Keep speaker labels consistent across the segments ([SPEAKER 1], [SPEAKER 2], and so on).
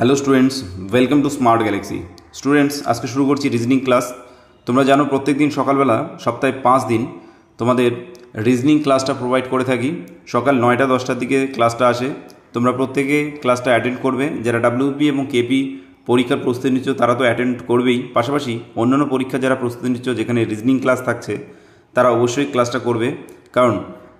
[SPEAKER 1] Hello students welcome to Smart Galaxy students আজকে শুরু করছি রিজনিং ক্লাস তোমরা জানো প্রত্যেক দিন সকালবেলা, সপ্তাহে পাঁচ দিন, তোমাদের রিজনিং ক্লাসটা প্রোভাইড করে থাকি। সকাল নয়টা, দশটার দিকে ক্লাসটা আসে। তোমরা প্রত্যেকে ক্লাসটা অ্যাটেন্ড করবে। যারা ডাব্লিউপি এবং কেপি পরীক্ষার প্রস্তুতি নিচ্ছ, তারা তো অ্যাটেন্ড করবেই। পাশাপাশি অন্যান্য পরীক্ষা যারা প্রস্তুতি নিচ্ছ, যেখানে রিজনিং ক্লাস থাকছে, তারা অবশ্যই ক্লাসটা করবে। কারণ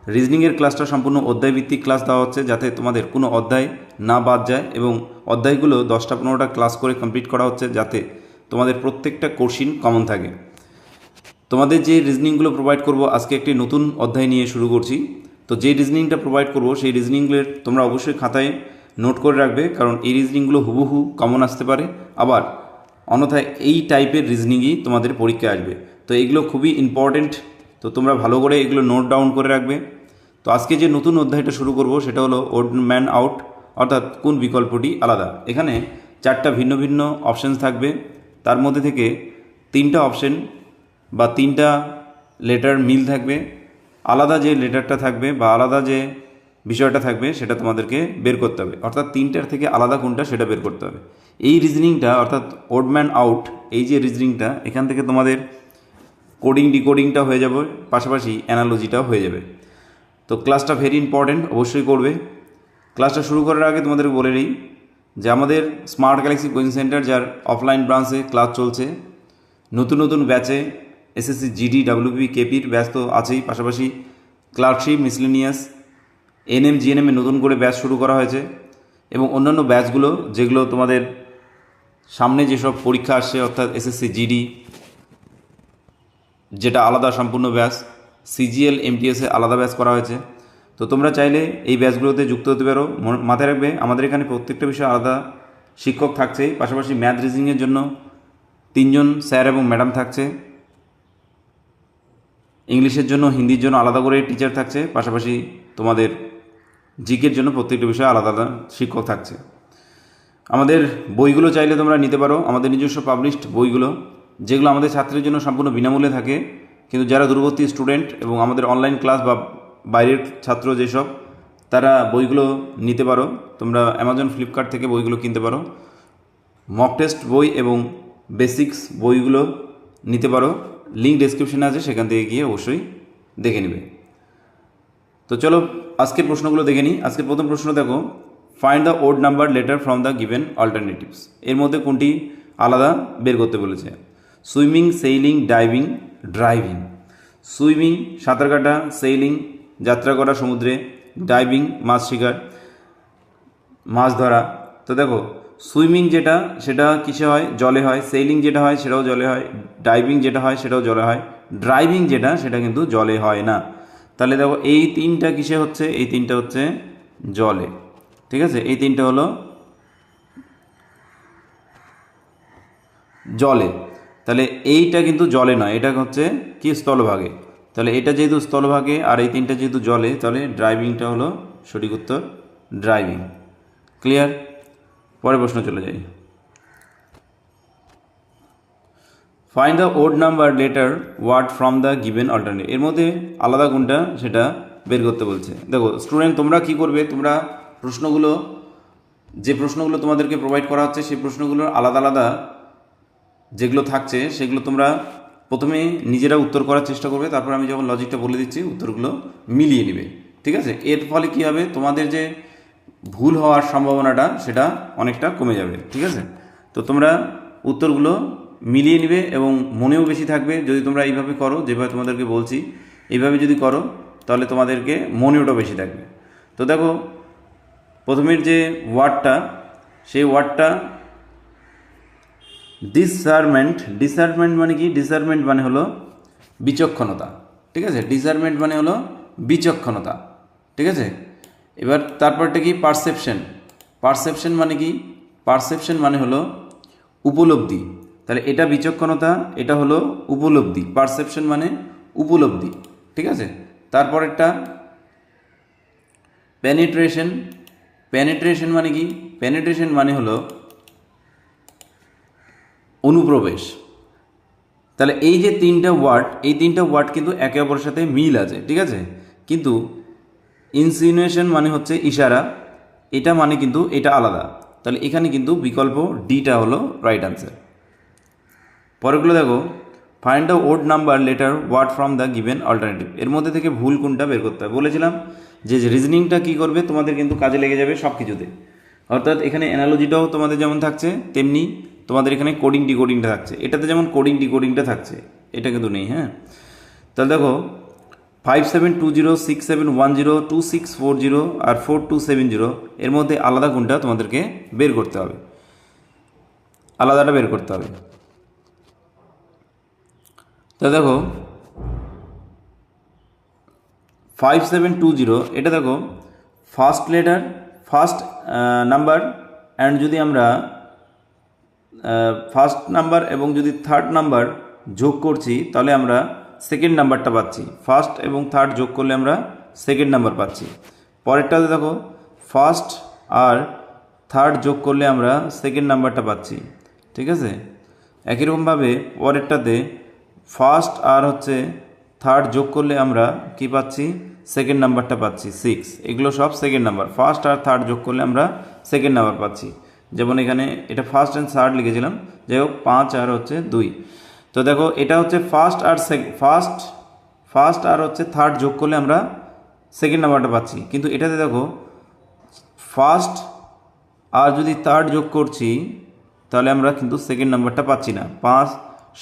[SPEAKER 1] রিজনিংয়ের ক্লাসটা সম্পূর্ণ অধ্যায়ভিত্তিক ক্লাস দেওয়া হচ্ছে যাতে তোমাদের কোনো অধ্যায় না বাদ যায় এবং অধ্যায়গুলো দশটা পনেরোটা ক্লাস করে কমপ্লিট করা হচ্ছে যাতে তোমাদের প্রত্যেকটা কোশ্চিন কমন থাকে। তোমাদের যে রিজনিংগুলো প্রোভাইড করব, আজকে একটি নতুন অধ্যায় নিয়ে শুরু করছি। তো যে রিজনিংটা প্রোভাইড করব, সেই রিজনিংগুলোর তোমরা অবশ্যই খাতায় নোট করে রাখবে, কারণ এই রিজনিংগুলো হুবহু কমন আসতে পারে। আবার অন্যথায় এই টাইপের রিজনিংই তোমাদের পরীক্ষায় আসবে। তো এগুলো খুবই ইম্পর্ট্যান্ট তো তোমরা ভালো করে এগুলো নোট ডাউন করে রাখবে। তো আজকে যে নতুন অধ্যায়টা শুরু করব সেটা হলো ওড ম্যান আউট অর্থাৎ কোন বিকল্পটি আলাদা। এখানে চারটা ভিন্ন ভিন্ন অপশানস থাকবে। তার মধ্যে থেকে তিনটা অপশন বা তিনটা লেটার মিল থাকবে। আলাদা যে লেটারটা থাকবে বা আলাদা যে বিষয়টা থাকবে সেটা তোমাদেরকে বের করতে হবে। অর্থাৎ তিনটার থেকে আলাদা কোনটা সেটা বের করতে হবে। এই রিজনিংটা অর্থাৎ ওডম্যান আউট এই যে রিজনিংটা এখান থেকে তোমাদের কোডিং ডিকোডিংটা হয়ে যাবে, পাশাপাশি অ্যানালজিটাও হয়ে যাবে। তো ক্লাসটা ভেরি ইম্পর্ট্যান্ট অবশ্যই করবে। ক্লাসটা শুরু করার আগে তোমাদের বলে নিই যে আমাদের স্মার্ট গ্যালাক্সি কোচিং সেন্টার যার অফলাইন ব্রাঞ্চে ক্লাস চলছে, নতুন নতুন ব্যাচে এসএসসি জিডি ডাব্লিউপি কেপির ব্যাচ তো আছেই, পাশাপাশি ক্লার্কশিপ মিসলেনিয়াস এনএম জিএনএমে নতুন করে ব্যাচ শুরু করা হয়েছে এবং অন্যান্য ব্যাচগুলো যেগুলো তোমাদের সামনে যেসব পরীক্ষা আসছে, অর্থাৎ এসএসসি জিডি যেটা আলাদা সম্পূর্ণ ব্যাচ সিজিএল এমটিএসে আলাদা ব্যাস করা হয়েছে। তো তোমরা চাইলে এই ব্যাচগুলোতে যুক্ত হতে পারো। মাথায় রাখবে, আমাদের এখানে প্রত্যেকটা বিষয়ে আলাদা শিক্ষক থাকছে। পাশাপাশি ম্যাথ রিজনিংয়ের জন্য তিনজন স্যার এবং ম্যাডাম থাকছে। ইংলিশের জন্য, হিন্দির জন্য আলাদা করে টিচার থাকছে। পাশাপাশি তোমাদের জিকের জন্য প্রত্যেকটা বিষয়ে আলাদা আলাদা শিক্ষক থাকছে। আমাদের বইগুলো চাইলে তোমরা নিতে পারো। আমাদের নিজস্ব পাবলিশড বইগুলো। যেগুলো আমাদের ছাত্রের জন্য সম্পূর্ণ বিনামূল্যে থাকে। কিন্তু যারা দূরবর্তী স্টুডেন্ট এবং আমাদের অনলাইন ক্লাস বা বাইরের ছাত্র যেসব, তারা বইগুলো নিতে পারো। তোমরা অ্যামাজন ফ্লিপকার্ট থেকে বইগুলো কিনতে পারো। মক টেস্ট বই এবং বেসিক্স বইগুলো নিতে পারো। লিঙ্ক ডেসক্রিপশনে আছে, সেখান থেকে গিয়ে অবশ্যই দেখে নেবে। তো চলো, আজকের প্রশ্নগুলো দেখে নিই। আজকের প্রথম প্রশ্ন দেখো find the odd number letter from the given alternatives এর মধ্যে কোনটি আলাদা বের করতে বলেছে? Swimming sailing diving driving swimming সাঁতার কাটা সেইলিং যাত্রা করা, সমুদ্রে ডাইভিং মাছ শিকার, মাছ ধরা। তো দেখো, সুইমিং যেটা, সেটা কিসে হয়? জলে হয়। সেইলিং যেটা হয়, সেটাও জলে হয়। ডাইভিং যেটা হয়, সেটাও জলে হয়। ড্রাইভিং যেটা, সেটা কিন্তু জলে হয় না। তাহলে দেখো, এই তিনটা কিসে হচ্ছে? এই তিনটা হচ্ছে জলে। ঠিক আছে? এই তিনটা হলো জলে। তাহলে এইটা কিন্তু জলে নয়, এটা হচ্ছে কি? স্থলভাগে। তাহলে এটা যেহেতু স্থলভাগে আর এই তিনটা যেহেতু জলে, তাহলে ড্রাইভিংটা হলো সঠিক উত্তর ড্রাইভিং ক্লিয়ার পরের প্রশ্ন চলে যাই। Find the odd number letter word from the given alternate এর মধ্যে আলাদা কোনটা, সেটা বের করতে বলছে। দেখো স্টুডেন্ট তোমরা কি করবে? তোমরা প্রশ্নগুলো, যে প্রশ্নগুলো তোমাদেরকে প্রোভাইড করা হচ্ছে, সেই প্রশ্নগুলোর আলাদা আলাদা যেগুলো থাকছে, সেগুলো তোমরা প্রথমে নিজেরা উত্তর করার চেষ্টা করবে, তারপর আমি যখন লজিকটা বলে দিচ্ছি, উত্তরগুলো মিলিয়ে নিবে, ঠিক আছে? এর ফলে কী হবে? তোমাদের যে ভুল হওয়ার সম্ভাবনাটা, সেটা অনেকটা কমে যাবে, ঠিক আছে? তো তোমরা উত্তরগুলো মিলিয়ে নিবে এবং মনেও বেশি থাকবে, যদি তোমরা এইভাবে করো, যেভাবে তোমাদেরকে বলছি, এইভাবে যদি করো, তাহলে তোমাদেরকে মনেওটা বেশি থাকবে। তো দেখো, প্রথমের যে ওয়ার্ডটা সেই ওয়ার্ডটা ডিসারমেন্ট ডিসারমেন্ট মানে কি? ডিসারমেন্ট মানে হলো বিচক্ষণতা। ঠিক আছে? ডিসারমেন্ট মানে হলো বিচক্ষণতা। ঠিক আছে? এবার তারপরটা কি? পারসেপশন পারসেপশন মানে কি? পারসেপশন মানে হলো উপলব্ধি। তাহলে এটা বিচক্ষণতা, এটা হলো উপলব্ধি। পারসেপশন মানে উপলব্ধি। ঠিক আছে? তারপরেরটা পেনিট্রেশন পেনিট্রেশন মানে কি? পেনিট্রেশন মানে হলো অনুপ্রবেশ। তাহলে এই যে তিনটা ওয়ার্ড, এই তিনটা ওয়ার্ড কিন্তু একে অপরের সাথে মিল আছে, ঠিক আছে? কিন্তু ইনসিনুয়েশন মানে হচ্ছে ইশারা, এটা মানে কিন্তু এটা আলাদা। তাহলে এখানে কিন্তু বিকল্প ডিটা হলো রাইট আনসার পরেরগুলো দেখো find the odd number letter word from the given alternative এর মধ্যে থেকে ভুল কোনটা বের করতে হবে। বলেছিলাম যে রিজনিংটা কী করবে, তোমাদের কিন্তু কাজে লেগে যাবে সব কিছুতে অর্থাৎ এখানে অ্যানালজিটাও তোমাদের যেমন থাকছে, তেমনি তোমাদের এখানে কোডিং ডিকোডিংটা থাকছে। এটাতে যেমন কোডিং ডিকোডিংটা থাকছে, এটা কিন্তু নেই হ্যাঁ? তাহলে দেখো five seven two zero six seven one zero two six four zero আর ফোর টু সেভেন জিরো এর মধ্যে আলাদা কোনটা তোমাদেরকে বের করতে হবে। আলাদাটা বের করতে হবে। তা দেখো ফাইভ সেভেন টু জিরো এটা দেখো first letter first number and যদি আমরা ফার্স্ট নাম্বার এবং যদি থার্ড নাম্বার যোগ করছি, তাহলে আমরা সেকেন্ড নাম্বারটা পাচ্ছি। ফার্স্ট এবং থার্ড যোগ করলে আমরা সেকেন্ড নাম্বার পাচ্ছি। পরেরটাতে দেখো ফার্স্ট আর থার্ড যোগ করলে আমরা সেকেন্ড নাম্বারটা পাচ্ছি। ঠিক আছে? একই রকমভাবে পরেরটাতে ফার্স্ট আর হচ্ছে থার্ড যোগ করলে আমরা কি পাচ্ছি? সেকেন্ড নাম্বারটা পাচ্ছি। সিক্স এগুলো সব সেকেন্ড নাম্বার ফার্স্ট আর থার্ড যোগ করলে আমরা সেকেন্ড নাম্বার পাচ্ছি। যেমন এখানে এটা ফার্স্ট অ্যান্ড থার্ড লিখেছিলাম। যাই হোক, পাঁচ আর হচ্ছে দুই। তো দেখো, এটা হচ্ছে ফার্স্ট আর ফার্স্ট ফার্স্ট আর হচ্ছে থার্ড যোগ করলে আমরা সেকেন্ড নাম্বারটা পাচ্ছি। কিন্তু এটাতে দেখো ফার্স্ট আর যদি থার্ড যোগ করছি, তাহলে আমরা কিন্তু সেকেন্ড নাম্বারটা পাচ্ছি না। পাঁচ,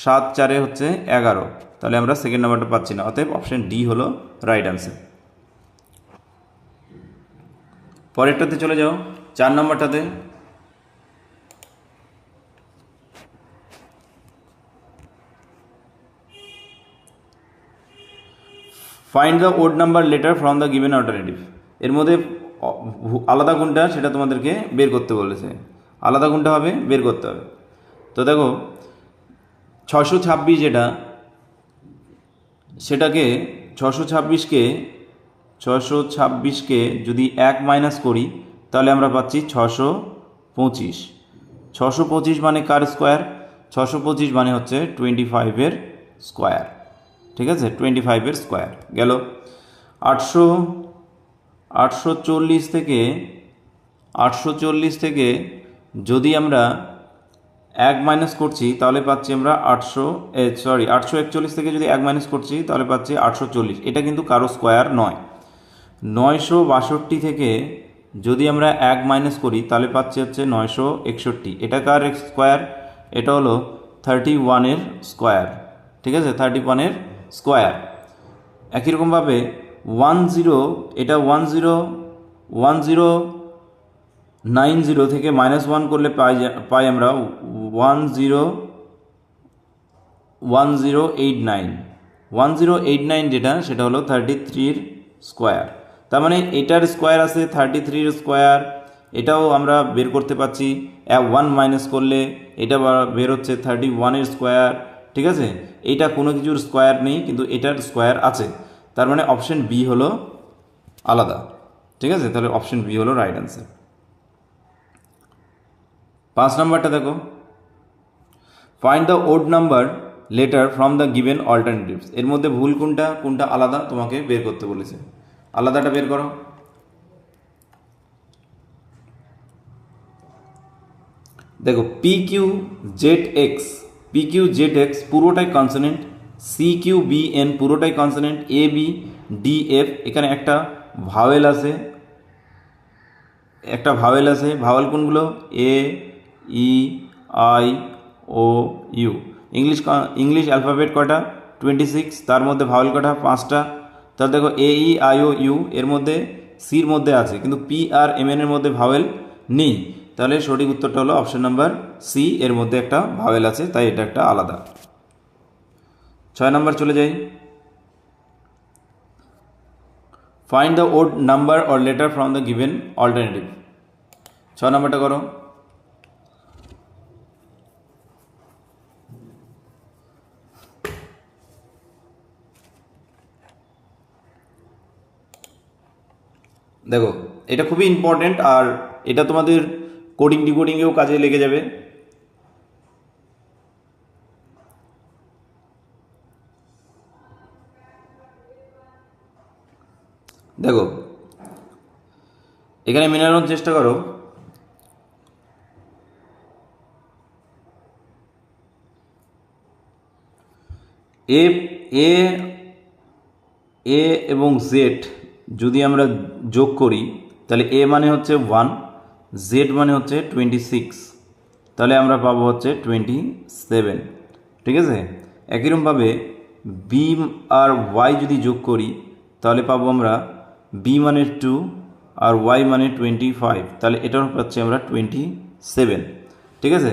[SPEAKER 1] সাত, চারে হচ্ছে এগারো। তাহলে আমরা সেকেন্ড নাম্বারটা পাচ্ছি না। অতএব অপশন ডি হলো রাইট আনসার পরেরটাতে চলে যাও। চার নম্বরটাতে। Find the odd number letter from the given alternative এর মধ্যে আলাদা কোনটা সেটা তোমাদেরকে বের করতে বলেছে। আলাদা কোনটা হবে? বের করতে হবে। তো দেখো ছশো ছাব্বিশ যেটা, সেটাকে ছশো ছাব্বিশকে ছশো ছাব্বিশকে যদি এক মাইনাস করি, তাহলে আমরা পাচ্ছি ছশো পঁচিশ। ছশো পঁচিশ মানে কার স্কোয়ার? ছশো পঁচিশ মানে হচ্ছে টোয়েন্টি ফাইভের স্কোয়ার। ঠিক আছে? টোয়েন্টি ফাইভের স্কোয়ার গেল? আটশো আটশো চল্লিশ থেকে, আটশো চল্লিশ থেকে যদি আমরা এক মাইনাস করছি, তাহলে পাচ্ছি আমরা আটশো সরি আটশো একচল্লিশ থেকে যদি এক মাইনাস করছি, তাহলে পাচ্ছি আটশো চল্লিশ। এটা কিন্তু কারও স্কোয়ার নয়। নয়শো বাষট্টি থেকে যদি আমরা এক মাইনাস করি, তাহলে পাচ্ছি হচ্ছে নয়শো একষট্টি। এটা কার স্কোয়ার এটা হলো থার্টি ওয়ানের স্কোয়ার ঠিক আছে? থার্টি ওয়ানের স্কোয়ার। একই রকমভাবে ওয়ান জিরো, এটা one zero one zero, nine zero থেকে মাইনাস ওয়ান করলে পাই পাই আমরা one zero one zero eight nine. One zero eight nine যেটা, সেটা হলো থার্টি থ্রির স্কোয়ার। তার মানে এটার স্কোয়ার আছে থার্টি থ্রির স্কোয়ার। এটাও আমরা বের করতে পারছি। ওয়ান মাইনাস করলে এটা বের হচ্ছে থার্টি ওয়ানের স্কোয়ার। ঠিক আছে? এইটা কোনো কিছুর স্কোয়ার নেই, কিন্তু এটার স্কোয়ার আছে। তার মানে অপশন বি হলো আলাদা। ঠিক আছে? তাহলে অপশন বি হলো রাইট অ্যান্সার পাঁচ নাম্বারটা দেখো। Find the odd number letter from the given alternatives এর মধ্যে ভুল কোনটা কোনটা আলাদা তোমাকে বের করতে বলেছে। আলাদাটা বের করো। দেখো P Q Z X P Q Z X পুরোটাই consonant C Q B N পুরোটাই consonant A B D F এখানে একটা ভাওয়েল আছে। একটা ভাওয়েল আছে ভাওয়েল কোনগুলো? A E I O U English English alphabet কটা টোয়েন্টি সিক্স তার মধ্যে ভাওয়েল কটা পাঁচটা। তাহলে দেখো এ ই আই ও ইউ এর মধ্যে সির মধ্যে আছে, কিন্তু পি আর এম এন এর মধ্যে ভাওয়েল নেই। তাহলে সঠিক উত্তরটা হলো অপশন নাম্বার সি এর মধ্যে একটা ভাওয়েল আছে, তাই এটা একটা আলাদা। ছয় নাম্বার চলে যাই। Find the odd number or letter from the given alternative ছয় নাম্বারটা করো। দেখো, এটা খুবই ইম্পর্ট্যান্ট আর এটা তোমাদের কোডিং ডিকোডিংয়েও কাজে লেগে যাবে। দেখো, এখানে মেনানোর চেষ্টা করো। এ এ এ এবং জেড যদি আমরা যোগ করি, তাহলে এ মানে হচ্ছে ওয়ান জেড মানে হচ্ছে টোয়েন্টি সিক্স তাহলে আমরা পাবো হচ্ছে টোয়েন্টি সেভেন ঠিক আছে? একইরকমভাবে বি আর ওয়াই যদি যোগ করি, তাহলে পাবো আমরা বি মানে টু আর ওয়াই মানে টোয়েন্টি ফাইভ তাহলে এটাও পাচ্ছি আমরা টোয়েন্টি সেভেন ঠিক আছে?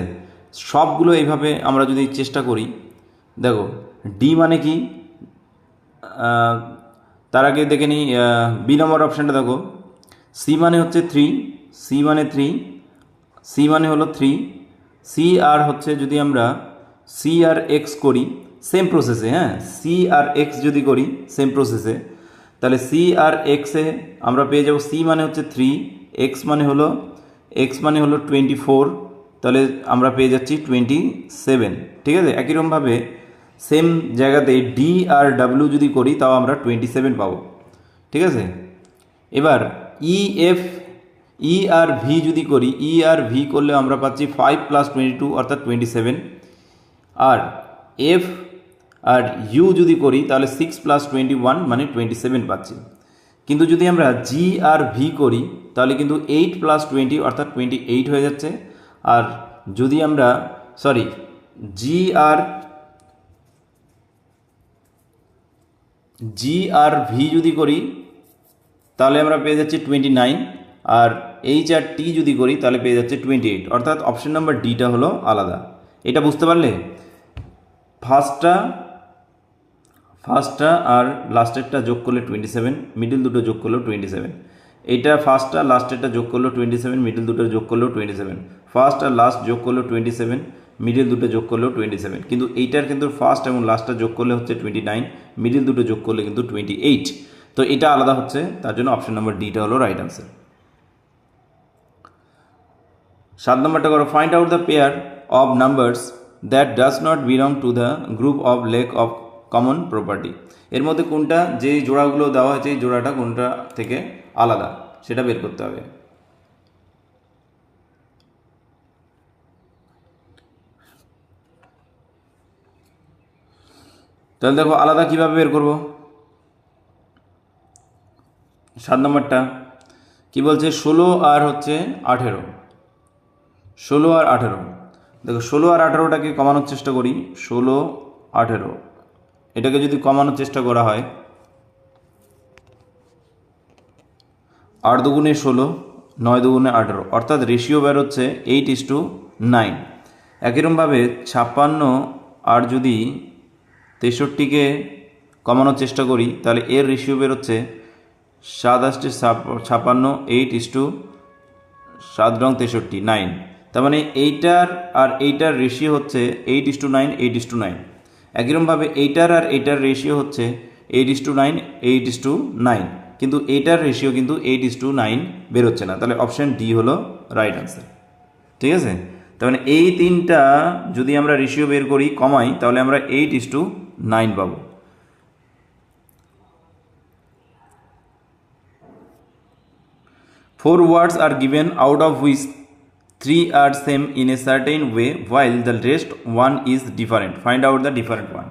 [SPEAKER 1] সবগুলো এইভাবে আমরা যদি চেষ্টা করি, দেখো ডি মানে কি? তার আগে দেখে নিই বি নম্বর অপশানটা দেখো। সি মানে হচ্ছে থ্রি সি মানে থ্রি সি মানে হলো থ্রি সি আর হচ্ছে যদি আমরা সি আর এক্স করি সেম প্রসেসে হ্যাঁ? সি আর এক্স যদি করি সেম প্রসেসে তাহলে সি আর এক্সে আমরা পেয়ে যাব সি মানে হচ্ছে থ্রি এক্স মানে হলো এক্স মানে হলো টোয়েন্টি ফোর তাহলে আমরা পেয়ে যাচ্ছি টোয়েন্টি সেভেন ঠিক আছে? একইরকমভাবে সেম জায়গাতে ডি আর ডাব্লিউ যদি করি, তাও আমরা টোয়েন্টি সেভেন পাবো, ঠিক আছে? এবার ই এফ ই আর ভি যদি করি ই আর ভি করলে আমরা পাচ্ছি ফাইভ প্লাস টোয়েন্টি টু অর্থাৎ টোয়েন্টি সেভেন আর এফ আর ইউ যদি করি, তাহলে সিক্স প্লাস টোয়েন্টি ওয়ান মানে টোয়েন্টি সেভেন পাচ্ছি। কিন্তু যদি আমরা জি আর ভি করি, তাহলে কিন্তু এইট প্লাস টোয়েন্টি অর্থাৎ টোয়েন্টি এইট হয়ে যাচ্ছে। আর যদি আমরা সরি জি আর জি আর ভি যদি করি, তাহলে আমরা পেয়ে যাচ্ছি টোয়েন্টি নাইন আর এইচ আর টি যদি করি, তাহলে পেয়ে যাচ্ছে টোয়েন্টি এইট অর্থাৎ অপশন নাম্বার ডিটা হলো আলাদা। এটা বুঝতে পারলে? ফার্স্টটা ফার্স্টটা আর লাস্টেরটা যোগ করলে টোয়েন্টি সেভেন মিডিল দুটো যোগ করলেও টোয়েন্টি সেভেন এইটা ফার্স্টটা লাস্টেরটা যোগ করলেও টোয়েন্টি সেভেন মিডিল দুটো যোগ করলেও টোয়েন্টি সেভেন ফার্স্ট আর লাস্ট যোগ করলেও টোয়েন্টি সেভেন মিডিল দুটো যোগ করলেও টোয়েন্টি সেভেন কিন্তু এইটার কিন্তু ফার্স্ট এবং লাস্টটা যোগ করলে হচ্ছে টোয়েন্টি নাইন মিডিল দুটো যোগ করলে কিন্তু টোয়েন্টি এইট তো এটা আলাদা হচ্ছে, তার জন্য অপশন নাম্বার ডিটা হলো রাইট আনসার সাত নম্বরটা করো find out the pair of numbers that does not belong to the group of lack of common property এর মধ্যে কোনটা যে জোড়াগুলো দেওয়া হয়েছে, এই জোড়াটা কোনটা থেকে আলাদা, সেটা বের করতে হবে। তাহলে দেখো, আলাদা কীভাবে বের করব? সাত নম্বরটা, কি বলছে, ষোলো আর হচ্ছে আঠেরো। ষোলো আর আঠেরো। দেখো, ষোলো আর আঠেরোটাকে কমানোর চেষ্টা করি। ষোলো, আঠেরো। এটাকে যদি কমানোর চেষ্টা করা হয়, আট দুগুণে ষোলো, নয় দুগুণে আঠেরো, অর্থাৎ রেশিও বেরোচ্ছে এইট ইস টু নাইন একইরকমভাবে ছাপ্পান্ন আর যদি তেষট্টিকে কমানোর চেষ্টা করি, তাহলে এর রেশিও বেরোচ্ছে সাত আষ্টে ছাপ্পান্ন এইট ইস টু সাত রং তেষট্টি নাইন তার মানে এইটার আর এইটার রেশিও হচ্ছে eight is to nine eight is to nine একইরকমভাবে এইটার আর এইটার রেশিও হচ্ছে eight is to nine eight is to nine কিন্তু এইটার রেশিও কিন্তু এইট ইস টু নাইন বেরোচ্ছে না। তাহলে অপশান ডি হলো রাইট আনসার ঠিক আছে? তার মানে এই তিনটা যদি আমরা রেশিও বের করি কমাই, তাহলে আমরা এইট ইস টু নাইন পাবো। Four words are given out of which three are same in a certain way while the rest one is different. Find out the different one.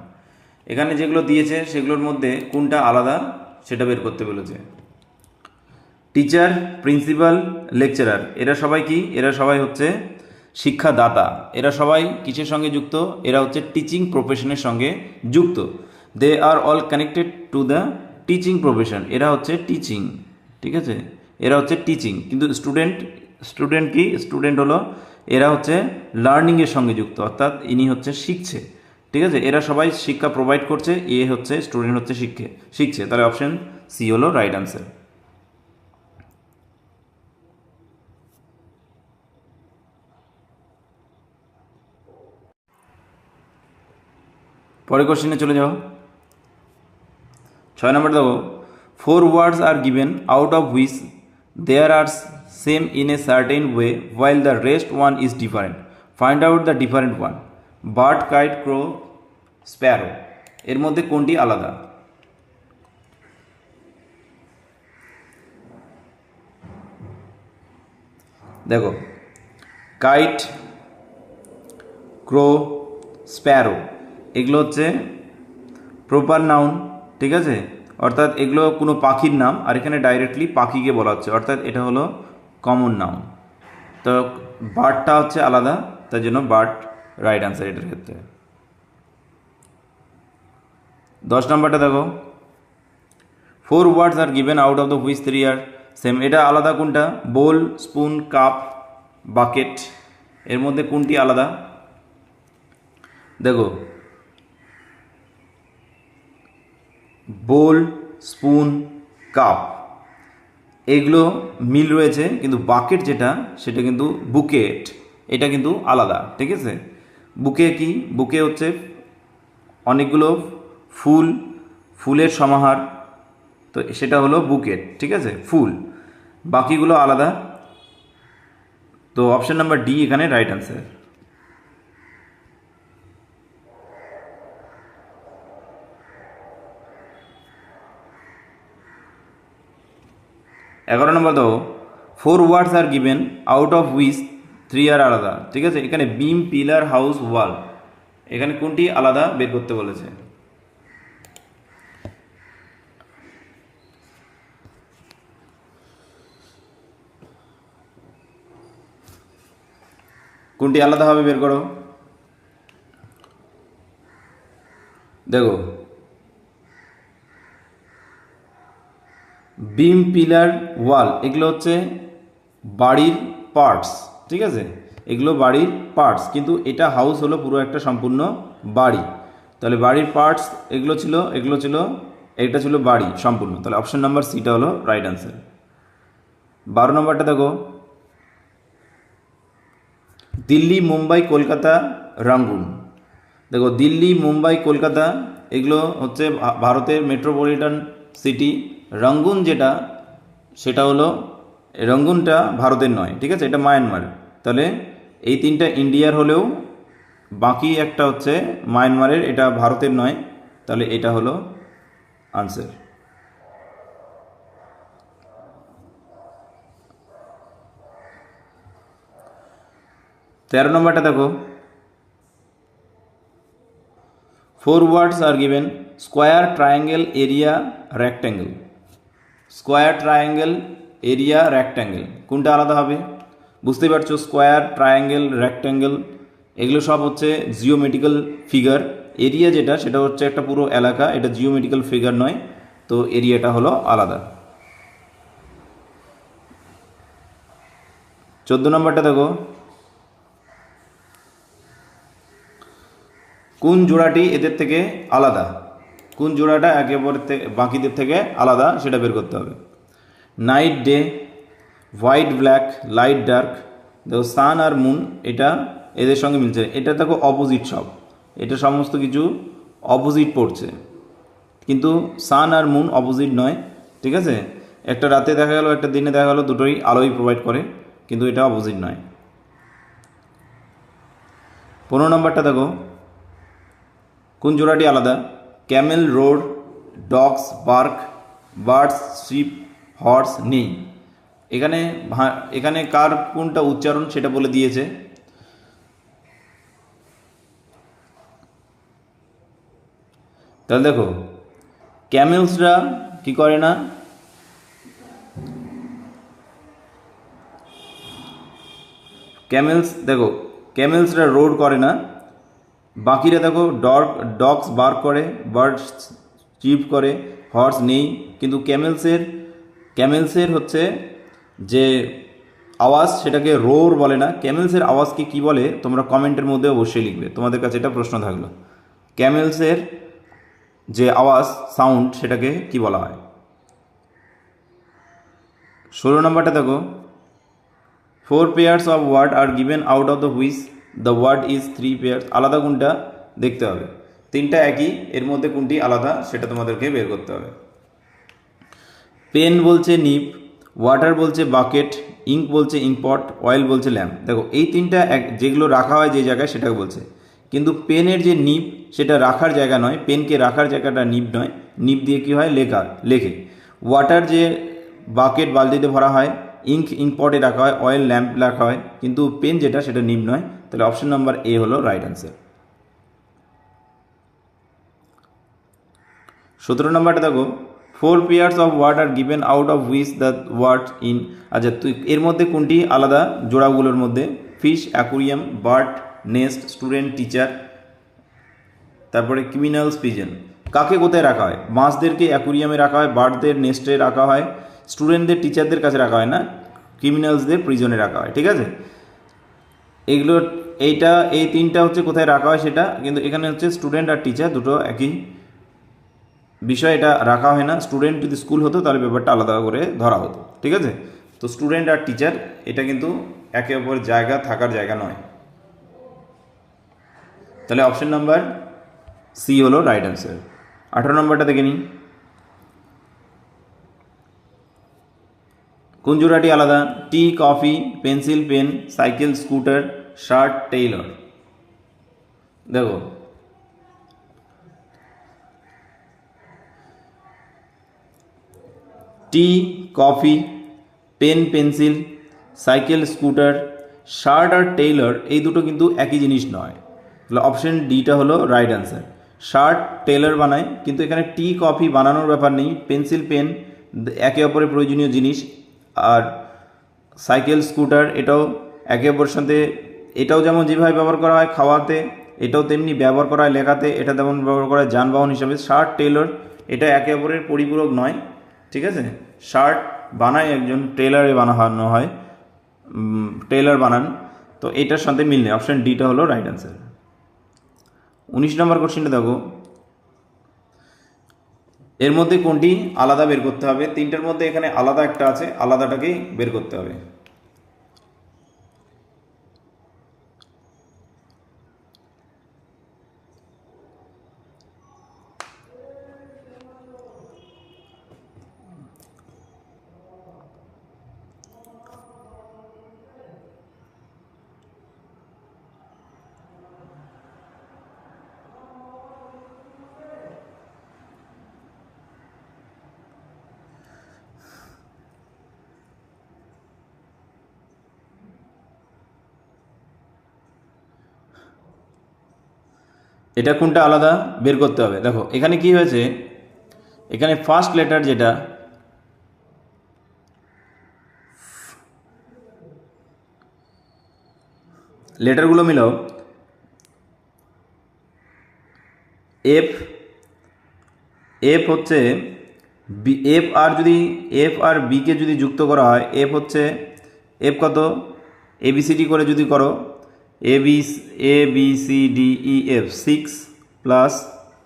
[SPEAKER 1] এখানে যেগুলো দিয়েছে, সেগুলোর মধ্যে কোনটা আলাদা সেটা বের করতে বলেছে। টিচার প্রিন্সিপাল লেকচারার এরা সবাই কি? এরা সবাই হচ্ছে শিক্ষাদাতা। এরা সবাই কিসের সঙ্গে যুক্ত? এরা হচ্ছে টিচিং প্রফেশনের সঙ্গে যুক্ত। They are all connected to the teaching profession এরা হচ্ছে টিচিং ঠিক আছে? এরা হচ্ছে টিচিং কিন্তু স্টুডেন্ট স্টুডেন্ট কি? স্টুডেন্ট হলো এরা হচ্ছে লার্নিংয়ের সঙ্গে যুক্ত, অর্থাৎ ইনি হচ্ছে শিখছে, ঠিক আছে? এরা সবাই শিক্ষা প্রোভাইড করছে, এ হচ্ছে স্টুডেন্ট হচ্ছে শিখে, শিখছে। তাহলে অপশন সি হলো রাইট আনসার পরের কোশ্চেনে চলে যাও। ছয় নম্বর দেখো four words are given out of which there are same in a certain way while the rest one is different find out the different one bird kite crow sparrow এর মধ্যে কোনটি আলাদা? দেখো কাইট ক্রো স্প্যারো এগুলো হচ্ছে proper noun ঠিক আছে? অর্থাৎ এগুলো কোনো পাখির নাম, আর এখানে ডাইরেক্টলি পাখিকে বলা হচ্ছে। অর্থাৎ এটা হলো কমন নাউন তো বার্ডটা হচ্ছে আলাদা, তার জন্য বার্ড রাইট আনসার এটার ক্ষেত্রে। দশ নম্বরটা দেখো। Four words are given out of the which three are same এটা আলাদা কোনটা? বোল স্পুন কাপ বাকেট এর মধ্যে কোনটি আলাদা? দেখো। বোল স্পুন কাপ এগুলো মিল রয়েছে, কিন্তু বাকেট যেটা, সেটা কিন্তু বুকেট। এটা কিন্তু আলাদা, ঠিক আছে? বুকে কি? বুকে হচ্ছে অনেকগুলো ফুল, ফুলের সমাহার। তো সেটা হলো বুকেট, ঠিক আছে? ফুল। বাকিগুলো আলাদা। তো অপশন নাম্বার ডি এখানে রাইট অ্যান্সার এগারো নম্বর দাও four words are given out of which three are আলাদা, ঠিক আছে? এখানে বিম পিলার হাউস ওয়াল এখানে কোনটি আলাদা বের করতে বলেছে? কোনটি আলাদা হবে বের করো। দেখো বিম পিলার ওয়াল, এগুলো হচ্ছে বাড়ির পার্টস, ঠিক আছে? এগুলো বাড়ির পার্টস, কিন্তু এটা হাউস হলো পুরো একটা সম্পূর্ণ বাড়ি। তাহলে বাড়ির পার্টস এগুলো ছিল এগুলো ছিল, এটা ছিল বাড়ি সম্পূর্ণ। তাহলে অপশন নাম্বার সিটা হলো রাইট অ্যান্সার বারো নম্বরটা দেখো। দিল্লি, মুম্বাই, কলকাতা রাঙ্গুন দেখো, দিল্লি, মুম্বাই, কলকাতা, এগুলো হচ্ছে ভারতের মেট্রোপলিটন সিটি রঙ্গুন যেটা, সেটা হলো, রঙ্গুনটা ভারতের নয়, ঠিক আছে? এটা মায়ানমার তাহলে এই তিনটা ইন্ডিয়ার হলেও বাকি একটা হচ্ছে মায়ানমারের, এটা ভারতের নয়। তাহলে এটা হলো আনসার তেরো নম্বরটা দেখো। Four words are given square triangle area rectangle square, triangle, area, rectangle. কোনটা আলাদা হবে? বুঝতেই পারছ, স্কোয়ার, ট্রায়াঙ্গেল, রেক্ট্যাঙ্গেল, এগুলো সব হচ্ছে জিওমেটিক্যাল ফিগার। এরিয়া যেটা, সেটা হচ্ছে একটা পুরো এলাকা, এটা জিওমেটিক্যাল ফিগার নয়, তো এরিয়াটা হলো আলাদা। চোদ্দ নম্বরটা দেখো। কোন জোড়াটি এদের থেকে আলাদা? কোন জোড়াটা একে থেকে বাকিদের থেকে আলাদা সেটা বের করতে হবে। Night day white black light dark দেখো সান আর মুন এটা এদের সঙ্গে মিলছে। এটা দেখো অপোজিট সব। এটা সমস্ত কিছু অপোজিট পড়ছে। কিন্তু সান আর মুন অপোজিট নয়, ঠিক আছে? একটা রাতে দেখা গেল, একটা দিনে দেখা গেলো, দুটোই আলোই প্রোভাইড করে, কিন্তু এটা অপোজিট নয়। পনেরো নম্বরটা দেখো। কোন জোড়াটি আলাদা? Camel road dogs bark birds ship horse নেই এখানে এখানে কার কোনটা উচ্চারণ সেটা বলে দিয়েছে। তাহলে দেখো ক্যামেলসরা কি করে না? ক্যামেলস দেখো ক্যামেলসরা রোড করে না। বাকিরা দেখো ডগ, ডগস বার করে, বার্ডস চিপ করে, হর্স নেই। কিন্তু ক্যামেলসের ক্যামেলসের হচ্ছে যে আওয়াজ সেটাকে রোর বলে না। ক্যামেলসের আওয়াজকে কি বলে তোমরা কমেন্টের মধ্যে অবশ্যই লিখবে। তোমাদের কাছে এটা প্রশ্ন থাকল। ক্যামেলসের যে আওয়াজ, সাউন্ড, সেটাকে কি বলা হয়? ষোলো নম্বরটা দেখো। Four pairs of word are given out of the which the word is three pairs আলাদা কোনটা দেখতে হবে। তিনটা একই, এর মধ্যে কোনটি আলাদা সেটা তোমাদেরকে বের করতে হবে। পেন বলছে নিপ, ওয়াটার বলছে বাকেট, ইঙ্ক বলছে ইঙ্কপট অয়েল বলছে ল্যাম্প। দেখো, এই তিনটা এক, যেগুলো রাখা হয় যে জায়গায় সেটাকে বলছে। কিন্তু পেনের যে নিপ, সেটা রাখার জায়গা নয়। পেনকে রাখার জায়গাটা নিপ নয়। নিপ দিয়ে কি হয়? লেখা, লেখে। ওয়াটার যে বাকেট বালতিতে ভরা হয়, ইঙ্ক ইঙ্কপটে রাখা হয়, অয়েল ল্যাম্প রাখা হয়, কিন্তু পেন যেটা সেটা নিপ নয়। তাহলে অপশন নাম্বার এ হলো রাইট অ্যান্সার সতেরো নম্বরটা দেখো four pairs of word are given out of which the word in আচ্ছা তুই এর মধ্যে কোনটি আলাদা? জোড়াগুলোর মধ্যে fish aquarium bird nest student teacher তারপরে ক্রিমিনালস পিজন কাকে কোথায় রাখা হয়? মাছদেরকে অ্যাকুরিয়ামে রাখা হয় বার্ডদের নেস্টে রাখা হয় স্টুডেন্টদের টিচারদের কাছে রাখা হয় না ক্রিমিনালসদের প্রিজনে রাখা হয়, ঠিক আছে? এগুলো এইটা, এই তিনটা হচ্ছে কোথায় রাখা হয় সেটা, কিন্তু এখানে হচ্ছে স্টুডেন্ট আর টিচার দুটো একই বিষয়, এটা রাখা হয় না। স্টুডেন্ট যদি স্কুল হতো, তাহলে ব্যাপারটা আলাদা করে ধরা হতো, ঠিক আছে? তো স্টুডেন্ট আর টিচার এটা কিন্তু একে অপরের জায়গা, থাকার জায়গা নয়। তাহলে অপশন নাম্বার সি হলো রাইট অ্যান্সার আঠারো নম্বরটা দেখে নিই। কোন জোড়াটি আলাদা? Tea coffee pencil pen cycle scooter shirt tailor. দেখো। Tea, coffee, pen, pencil, cycle, scooter, shirt আর টেইলর এই দুটো কিন্তু একই জিনিস নয়। তাহলে অপশন ডিটা হলো রাইট অ্যান্সার। শার্ট টেইলর বানায়, কিন্তু এখানে টি, কফি বানানোর ব্যাপার নেই। পেন্সিল, পেন, একে অপরের প্রয়োজনীয় জিনিস। আর সাইকেল, স্কুটার, এটাও একে অপরের সাথে এটাও যেমন যেভাবে ব্যবহার করা হয় খাওয়াতে, এটাও তেমনি ব্যবহার করা হয় লেখাতে, এটা তেমন ব্যবহার করা হয় যানবাহন হিসাবে। শার্ট টেইলর, এটা একে অপরের পরিপূরক নয়, ঠিক আছে? শার্ট বানায় একজন টেলারে বানানো হয় টেলার বানান, তো এটার সাথে মিল নেই। অপশান ডিটা হলো রাইট অ্যান্সার উনিশ নম্বর কোশ্চেনটা দেখো। এর মধ্যে কোনটি? আলাদা বের করতে হবে। তিনটার মধ্যে এখানে আলাদা একটা আছে, আলাদাটাকেই বের করতে হবে। এটা কোনটা আলাদা? বের করতে হবে। দেখো, এখানে কি হয়েছে? এখানে ফার্স্ট লেটার যেটা লেটারগুলো মিলাও। এফ এফ হচ্ছে বি এফ আর যদি এফ আর বিকে যদি যুক্ত করা হয় এফ হচ্ছে এফ কত? এবিসিডি করে যদি করো A B A B C D E F six plus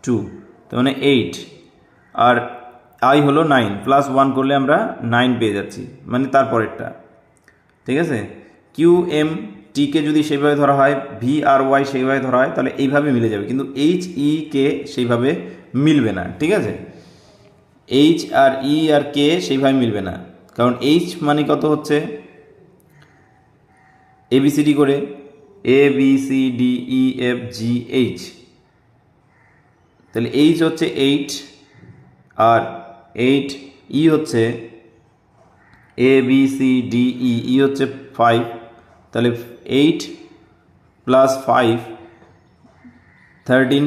[SPEAKER 1] two তার মানে এইট আর আই হলো নাইন প্লাস ওয়ান করলে আমরা নাইন পেয়ে যাচ্ছি মানে তারপরেরটা ঠিক আছে? কিউ এম টিকে যদি সেইভাবে ধরা হয় ভি আর ওয়াই সেইভাবে ধরা হয়, তাহলে এইভাবে মিলে যাবে, কিন্তু এইচ ই কে সেইভাবে মিলবে না, ঠিক আছে? এইচ আর ই আর কে সেইভাবে মিলবে না, কারণ এইচ মানে কত হচ্ছে? এবিসিডি করে। A B C D E F G H তাহলে এইচ হচ্ছে এইট আর এইট ই হচ্ছে A B C D E E হচ্ছে ফাইভ তাহলে eight plus five thirteen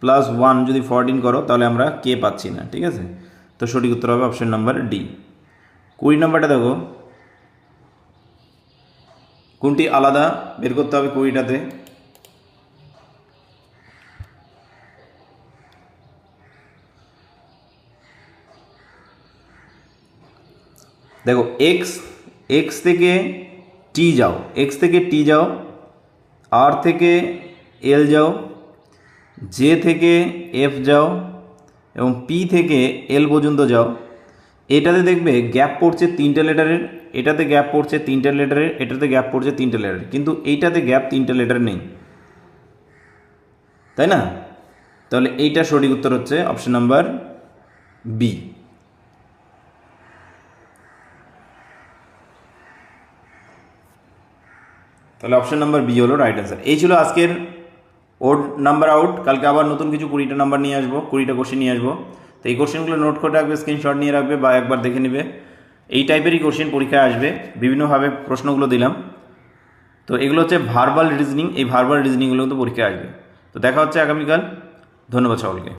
[SPEAKER 1] plus one যদি ফোরটিন করো, তাহলে আমরা কে পাচ্ছি না, ঠিক আছে? তো সঠিক উত্তর হবে অপশন নাম্বার ডি কুড়ি নাম্বারটা দেখো। কোনটি আলাদা? বের করতে হবে কুড়িটাতে। দেখো এক্স এক্স থেকে টি যাও। এক্স থেকে টি যাও আর থেকে এল যাও জে থেকে এফ যাও, এবং পি থেকে এল পর্যন্ত যাও। এটাতে দেখবে গ্যাপ পড়ছে তিনটে লেটারের এটাতে গ্যাপ পড়ছে তিনটে লেটারের এটাতে গ্যাপ পড়ছে তিনটে লেটারের কিন্তু এইটাতে গ্যাপ তিনটে লেটার নেই। তাই না? তাহলে এইটা সঠিক উত্তর হচ্ছে অপশন নাম্বার বি তাহলে অপশন নাম্বার বি হলো রাইট অ্যান্সার এই ছিল আজকের ওড নাম্বার আউট কালকে আবার নতুন কিছু কুড়িটা নাম্বার নিয়ে আসব, কুড়িটা কোশ্চেন নিয়ে আসব। তো এই কোশ্চেনগুলো নোট করে রাখবে স্ক্রিনশট নিয়ে রাখবে বা একবার দেখে নেবে। এই টাইপেরই কোশ্চেন পরীক্ষায় আসবে। বিভিন্নভাবে প্রশ্নগুলো দিলাম। তো এগুলো হচ্ছে ভার্বাল রিজনিং এই ভার্বাল রিজনিংগুলো কিন্তু পরীক্ষায় আসবে। তো দেখা হচ্ছে আগামীকাল। ধন্যবাদ সকলকে।